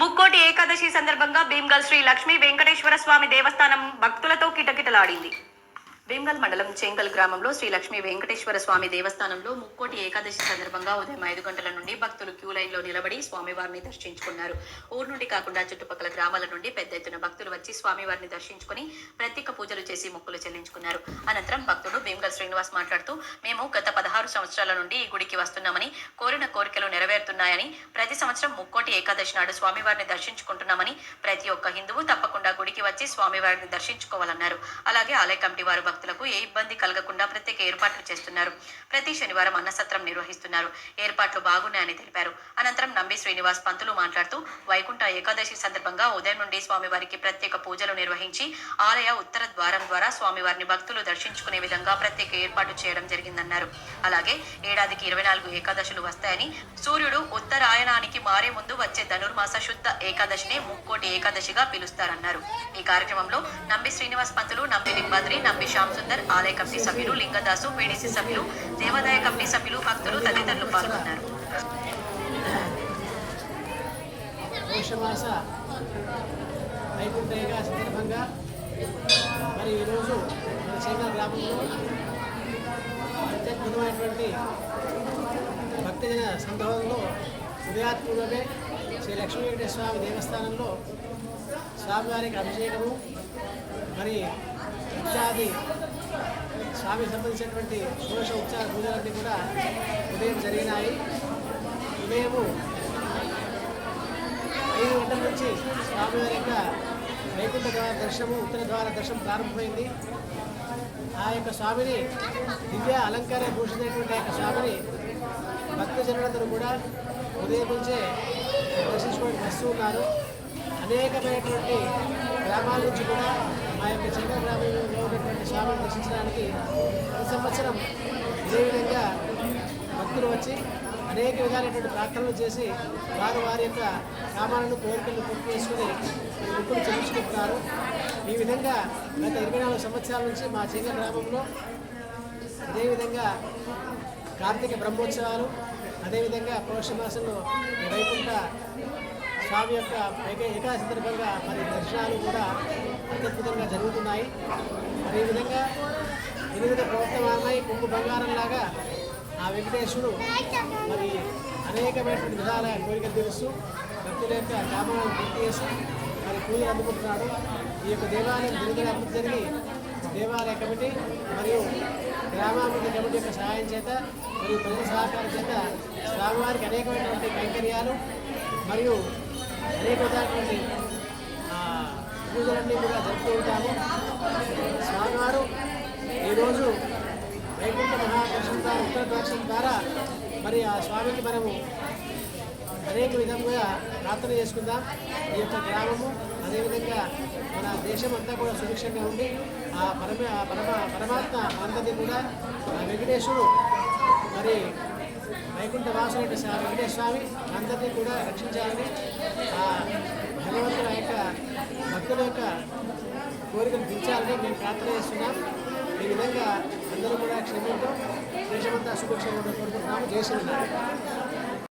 ముక్కోటి ఏకాదశి సందర్భంగా భీమ్గల్ శ్రీ లక్ష్మీ వెంకటేశ్వర స్వామి దేవస్థానం భక్తులతో కిటకిటలాడింది. భీమ్గల్ మండలం చెంగల్ గ్రామంలో శ్రీ లక్ష్మీ వెంకటేశ్వర స్వామి దేవస్థానంలో ముక్కోటి ఏకాదశి సందర్భంగా ఉదయం ఐదు గంటల నుండి భక్తులు క్యూ లైన్లో నిలబడి స్వామివారిని దర్శించుకున్నారు. ఊరు నుండి కాకుండా చుట్టుపక్కల గ్రామాల నుండి పెద్ద ఎత్తున భక్తులు వచ్చి స్వామివారిని దర్శించుకుని ప్రత్యేక పూజలు చేసి మొక్కులు చెల్లించుకున్నారు. అనంతరం భక్తుడు భీమ్గల్ శ్రీనివాస్ మాట్లాడుతూ మేము గత పదహారు సంవత్సరాల నుండి ఈ గుడికి వస్తున్నామని కోరిన కోరికలు నెరవేరుతున్నాయని ప్రతి సంవత్సరం ముక్కోటి ఏకాదశి నాడు స్వామివారిని దర్శించుకుంటున్నామని ప్రతి ఒక్క హిందువు తప్పకుండా గుడికి వచ్చి స్వామివారిని దర్శించుకోవాలన్నారు. అలాగే ఆలయ కమిటీ వారు భక్తులకు ఏ ఇబ్బంది కలగకుండా ప్రత్యేక ఏర్పాట్లు చేస్తున్నారు. ప్రతి శనివారం అన్నసత్రం నిర్వహిస్తున్నారు. ఏర్పాట్లు బాగున్నాయని తెలిపారు. అనంతరం నంబి శ్రీనివాస్ పంతులు మాట్లాడుతూ వైకుంఠ ఏకాదశి సందర్భంగా ఉదయం నుండి స్వామివారికి ప్రత్యేక పూజలు నిర్వహించి ఆలయ ఉత్తర ద్వారం ద్వారా స్వామివారిని భక్తులు దర్శించుకునే విధంగా ప్రత్యేక ఏర్పాటు చేయడం జరిగిందన్నారు. అలాగే ఏడాదికి ఇరవై నాలుగు ఏకాదశులు వస్తాయని సూర్యుడు ఉత్తరాయణానికి మారే ముందు వచ్చే ధనుర్మాస శుద్ధ ఏకాదశిని ముక్కోటి ఏకాదశిగా పిలుస్తారన్నారు. ఈ కార్యక్రమంలో నంబి శ్రీనివాస్ పంతులు నంబి లింబాద్రి నంబి శ్యామ్ సుందర్ ఆలయ కమిటీ సభ్యులు లింగదాసు పీడీసీ సభ్యులు దేవాదాయ కమిటీ సభ్యులు భక్తులు తదితరులు పాల్గొన్నారు. మరి ఈరోజు చైనా గ్రామంలో అత్యద్భుతమైనటువంటి భక్తజన సంభవంలో ఉదయాత్మకమే శ్రీ లక్ష్మీ వెంకటేశ్వర స్వామి దేవస్థానంలో స్వామివారికి అభిషేకము మరి ఇత్యాది స్వామికి సంబంధించినటువంటి షోడశ ఉపచార పూజలన్నీ కూడా ఉదయం జరిగినాయి. ఉదయము ఐదు గంటల నుంచి స్వామివారి యొక్క వైకుంఠ ద్వార దర్శనము ఉత్తర ద్వార దర్శనం ప్రారంభమైంది. ఆ యొక్క స్వామిని దివ్య అలంకార భూషితమైనటువంటి ఆ యొక్క స్వామిని భక్తజనులందరూ కూడా ఉదయం నుంచే దర్శించుకోవడానికి వస్తూ ఉన్నారు అనేకమైనటువంటి గ్రామాల నుంచి కూడా మా యొక్క చిన్న గ్రామంలో ఉన్నటువంటి స్వామిని దర్శించడానికి ప్రతి సంవత్సరం ఇదే విధంగా భక్తులు వచ్చి అనేక విధాలైనటువంటి ప్రార్థనలు చేసి వారు వారి యొక్క గ్రామాలను కోరికలను పూర్తి చేసుకుని ముక్కులు చేయించుకుంటున్నారు ఈ విధంగా గత ఇరవై నాలుగు సంవత్సరాల నుంచి మా చిన్న గ్రామంలో అదేవిధంగా కార్తీక బ్రహ్మోత్సవాలు అదేవిధంగా పౌర్షమాసంలో వైకుంఠ స్వామి యొక్క ఏక ఏకా సందర్భంగా మరి దర్శనాలు కూడా అత్యద్భుతంగా జరుగుతున్నాయి. మరి ఈ విధంగా ఎనిమిది ప్రవర్తమానాయి కుంకు బంగారంలాగా ఆ వెంకటేశ్వరుడు మరి అనేకమైనటువంటి విధాల కోరికలు తీరుస్తూ భక్తుల యొక్క కామాలను పూర్తి చేసి మరి పూజలు అందుకుంటున్నాడు. ఈ యొక్క దేవాలయం దినదిన అభివృద్ధి జరిగి దేవాలయ కమిటీ మరియు గ్రామాభివృద్ధి కమిటీ యొక్క సహాయం చేత మరియు ప్రజల సహకారం చేత స్వామివారికి అనేకమైనటువంటి కైంకర్యాలు మరియు అనేక విధాలైనటువంటి పూజలన్నీ కూడా జరుపుతూ ఉంటాము. స్వామివారు ఈరోజు వైకుంఠ మహాదర్శనం ద్వారా ఉత్తర దర్శనం ద్వారా మరి ఆ స్వామికి మనము అనేక విధంగా ప్రార్థన చేసుకుందాం. ఈ యొక్క గ్రామము అదేవిధంగా మన దేశం అంతా కూడా సుభిక్షంగా ఉండి ఆ పరమ ఆ పరమ పరమాత్మ అందరినీ కూడా వెంకటేశ్వరుడు మరి వైకుంఠ వాసులైన వెంకటేశ్వర స్వామి అందరినీ కూడా రక్షించాలని ఆ భగవంతుల యొక్క భక్తుల యొక్క కోరికలు దించాలని మేము ప్రార్థన చేస్తున్నాం ఈ విధంగా అందరూ కూడా క్షమించడం దేశమంతా సుభిక్షంగా కోరుకుంటున్నాము. జై